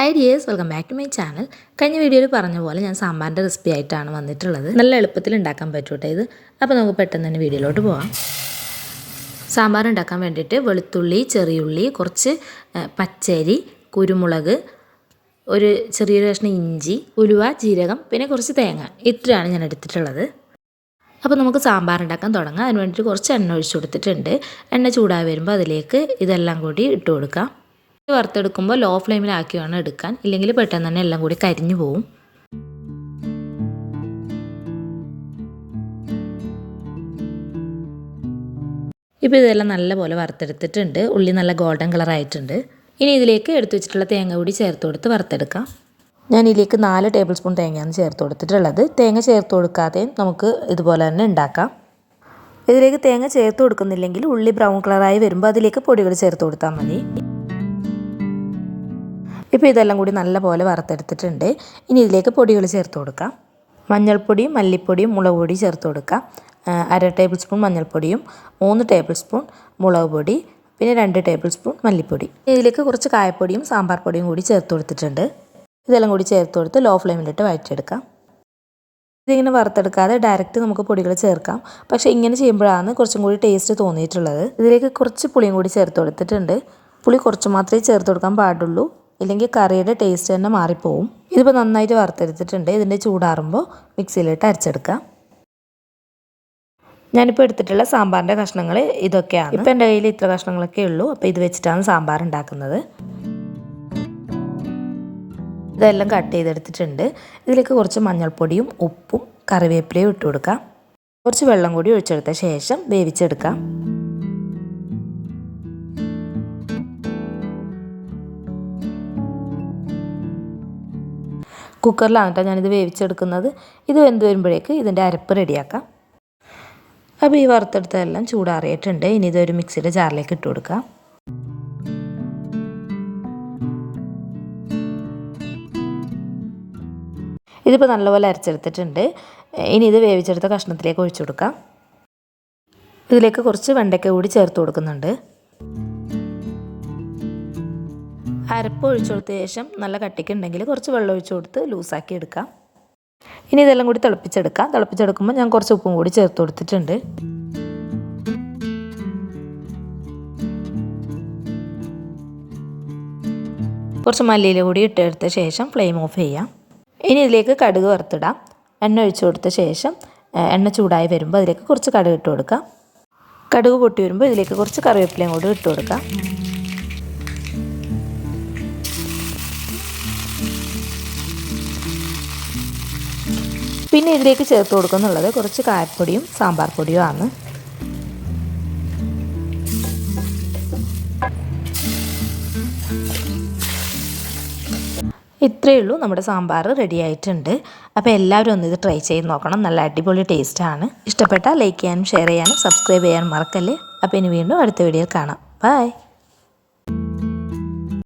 Hi dears welcome back to my channel കഴിഞ്ഞ വീഡിയോയിൽ പറഞ്ഞ പോലെ ഞാൻ സാമ്പാറിന്റെ റെസിപ്പി ആയിട്ടാണ് വന്നിട്ടുള്ളത്. നല്ല എളുപ്പത്തിൽ ഉണ്ടാക്കാൻ പറ്റൂട്ടെ ഇത്. അപ്പോൾ നമുക്ക് പെട്ടെന്ന് തന്നെ വീഡിയോയിലോട്ട് പോവാം. സാമ്പാർ ഉണ്ടാക്കാൻ വേണ്ടിയിട്ട് വെളുത്തുള്ളി ചെറിയുള്ളി കുറച്ച് പച്ചരി കുരുമുളക് ഒരു ചെറിയൊരു കഷ്ണം ഇഞ്ചി ഉലുവ ജീരകം പിന്നെ കുറച്ച് തേങ്ങ. ഇത്രയാണ് ഞാൻ എടുത്തിട്ടുള്ളത്. അപ്പോൾ നമുക്ക് സാമ്പാർ ഉണ്ടാക്കാൻ തുടങ്ങാം. അതിന് വേണ്ടിയിട്ട് കുറച്ച് എണ്ണ ഒഴിച്ചു കൊടുത്തിട്ടുണ്ട്. എണ്ണ ചൂടായി വരുമ്പോൾ അതിലേക്ക് ഇതെല്ലാം കൂടി ഇട്ട് കൊടുക്കാം. വറുത്തെടുക്കുമ്പോൾ ലോ ഫ്ലെയിമിലാക്കി വേണം എടുക്കാൻ. ഇല്ലെങ്കിൽ പെട്ടെന്ന് തന്നെ എല്ലാം കൂടി കരിഞ്ഞു പോവും. ഇപ്പോൾ ഇതെല്ലാം നല്ലപോലെ വറുത്തെടുത്തിട്ടുണ്ട്. ഉള്ളി നല്ല ഗോൾഡൻ കളർ ആയിട്ടുണ്ട്. ഇനി ഇതിലേക്ക് എടുത്തു വെച്ചിട്ടുള്ള തേങ്ങ കൂടി ചേർത്ത് കൊടുത്ത് വറുത്തെടുക്കാം. ഞാൻ ഇതിലേക്ക് നാല് ടേബിൾ സ്പൂൺ തേങ്ങയാണ് ചേർത്ത് കൊടുത്തിട്ടുള്ളത്. തേങ്ങ ചേർത്ത് കൊടുക്കാതെയും നമുക്ക് ഇതുപോലെ തന്നെ ഉണ്ടാക്കാം. ഇതിലേക്ക് തേങ്ങ ചേർത്ത് കൊടുക്കുന്നില്ലെങ്കിൽ ഉള്ളി ബ്രൗൺ കളറായി വരുമ്പോൾ അതിലേക്ക് പൊടികൾ ചേർത്ത് കൊടുത്താൽ മതി. ഇപ്പോൾ ഇതെല്ലാം കൂടി നല്ലപോലെ വറുത്തെടുത്തിട്ടുണ്ട്. ഇനി ഇതിലേക്ക് പൊടികൾ ചേർത്ത് കൊടുക്കാം. മഞ്ഞൾപ്പൊടിയും മല്ലിപ്പൊടിയും മുളക് പൊടി ചേർത്ത് കൊടുക്കാം. അര ടേബിൾ സ്പൂൺ മഞ്ഞൾപ്പൊടിയും മൂന്ന് ടേബിൾ സ്പൂൺ മുളക് പൊടി പിന്നെ രണ്ട് ടേബിൾ സ്പൂൺ മല്ലിപ്പൊടി. ഇതിലേക്ക് കുറച്ച് കായപ്പൊടിയും സാമ്പാർ പൊടിയും കൂടി ചേർത്ത് കൊടുത്തിട്ടുണ്ട്. ഇതെല്ലാം കൂടി ചേർത്ത് കൊടുത്ത് ലോ ഫ്ലെയിമിലിട്ട് വഴറ്റിയെടുക്കാം. ഇതിങ്ങനെ വറുത്തെടുക്കാതെ ഡയറക്റ്റ് നമുക്ക് പൊടികൾ ചേർക്കാം. പക്ഷേ ഇങ്ങനെ ചെയ്യുമ്പോഴാണ് കുറച്ചും കൂടി ടേസ്റ്റ് തോന്നിയിട്ടുള്ളത്. ഇതിലേക്ക് കുറച്ച് പുളിയും കൂടി ചേർത്ത് കൊടുത്തിട്ടുണ്ട്. പുളി കുറച്ച് മാത്രമേ ചേർത്ത് കൊടുക്കാൻ പാടുള്ളൂ. ഇല്ലെങ്കിൽ കറിയുടെ ടേസ്റ്റ് തന്നെ മാറിപ്പോവും. ഇതിപ്പോൾ നന്നായിട്ട് വറുത്തെടുത്തിട്ടുണ്ട്. ഇതിന്റെ ചൂടാറുമ്പോൾ മിക്സിയിലിട്ട് അരച്ചെടുക്കാം. ഞാനിപ്പോൾ എടുത്തിട്ടുള്ള സാമ്പാറിന്റെ കഷ്ണങ്ങൾ ഇതൊക്കെയാണ്. ഇപ്പോൾ എന്റെ കയ്യിൽ ഇത്ര കഷ്ണങ്ങളൊക്കെ ഉള്ളൂ. അപ്പോൾ ഇത് വെച്ചിട്ടാണ് സാമ്പാർ ഉണ്ടാക്കുന്നത്. ഇതെല്ലാം കട്ട് ചെയ്തെടുത്തിട്ടുണ്ട്. ഇതിലേക്ക് കുറച്ച് മഞ്ഞൾപ്പൊടിയും ഉപ്പും കറിവേപ്പിലയും ഇട്ട് കൊടുക്കാം. കുറച്ച് വെള്ളം കൂടി ഒഴിച്ചെടുത്ത ശേഷം വേവിച്ചെടുക്കാം. കുക്കറിലാണ് കേട്ടോ ഞാനിത് വേവിച്ചെടുക്കുന്നത്. ഇത് വെന്ത് വരുമ്പോഴേക്ക് ഇതിന്റെ അരപ്പ് റെഡിയാക്കാം. അപ്പോൾ ഈ വറുത്തെടുത്തതെല്ലാം ചൂടാറിയിട്ടുണ്ട്. ഇനി ഇതൊരു മിക്സിയുടെ ജാറിലേക്ക് ഇട്ട് കൊടുക്കാം. ഇതിപ്പോൾ നല്ലപോലെ അരച്ചെടുത്തിട്ടുണ്ട്. ഇനി ഇത് വേവിച്ചെടുത്ത കഷ്ണത്തിലേക്ക് ഒഴിച്ചു കൊടുക്കാം. ഇതിലേക്ക് കുറച്ച് വെണ്ടയ്ക്ക കൂടി ചേർത്ത് കൊടുക്കുന്നുണ്ട്. അരപ്പ് ഒഴിച്ചു കൊടുത്ത ശേഷം നല്ല കട്ടിക്കുണ്ടെങ്കിൽ കുറച്ച് വെള്ളം ഒഴിച്ചു കൊടുത്ത് ലൂസാക്കി എടുക്കാം. ഇനി ഇതെല്ലാം കൂടി തിളപ്പിച്ചെടുക്കാം. തിളപ്പിച്ചെടുക്കുമ്പോൾ ഞാൻ കുറച്ച് ഉപ്പും കൂടി ചേർത്ത് കൊടുത്തിട്ടുണ്ട്. കുറച്ച് മല്ലിയില കൂടി ഇട്ടെടുത്ത ശേഷം ഫ്ലെയിം ഓഫ് ചെയ്യാം. ഇനി ഇതിലേക്ക് കടുക് വറുത്തിടാം. എണ്ണ ഒഴിച്ചു കൊടുത്ത ശേഷം എണ്ണ ചൂടായി വരുമ്പോൾ അതിലേക്ക് കുറച്ച് കടുക് ഇട്ട് കൊടുക്കാം. കടുക് പൊട്ടി വരുമ്പോൾ ഇതിലേക്ക് കുറച്ച് കറിവേപ്പിലയും കൂടി ഇട്ട് കൊടുക്കാം. പിന്നെ ഇതിലേക്ക് ചേർത്ത് കൊടുക്കുന്നുള്ളത് കുറച്ച് കായപ്പൊടിയും സാമ്പാർ പൊടിയും ആണ് ഇത്രയേ ഉള്ളൂ നമ്മുടെ സാമ്പാർ റെഡി ആയിട്ടുണ്ട്. അപ്പോൾ എല്ലാവരും ഒന്ന് ഇത് ട്രൈ ചെയ്ത് നോക്കണം. നല്ല അടിപൊളി ടേസ്റ്റാണ് ഇഷ്ടപ്പെട്ടാൽ ലൈക്ക് ചെയ്യാനും ഷെയർ ചെയ്യാനും സബ്സ്ക്രൈബ് ചെയ്യാനും മറക്കല്ലേ? അപ്പോൾ ഇനി വീണ്ടും അടുത്ത വീഡിയോയിൽ കാണാം. ബൈ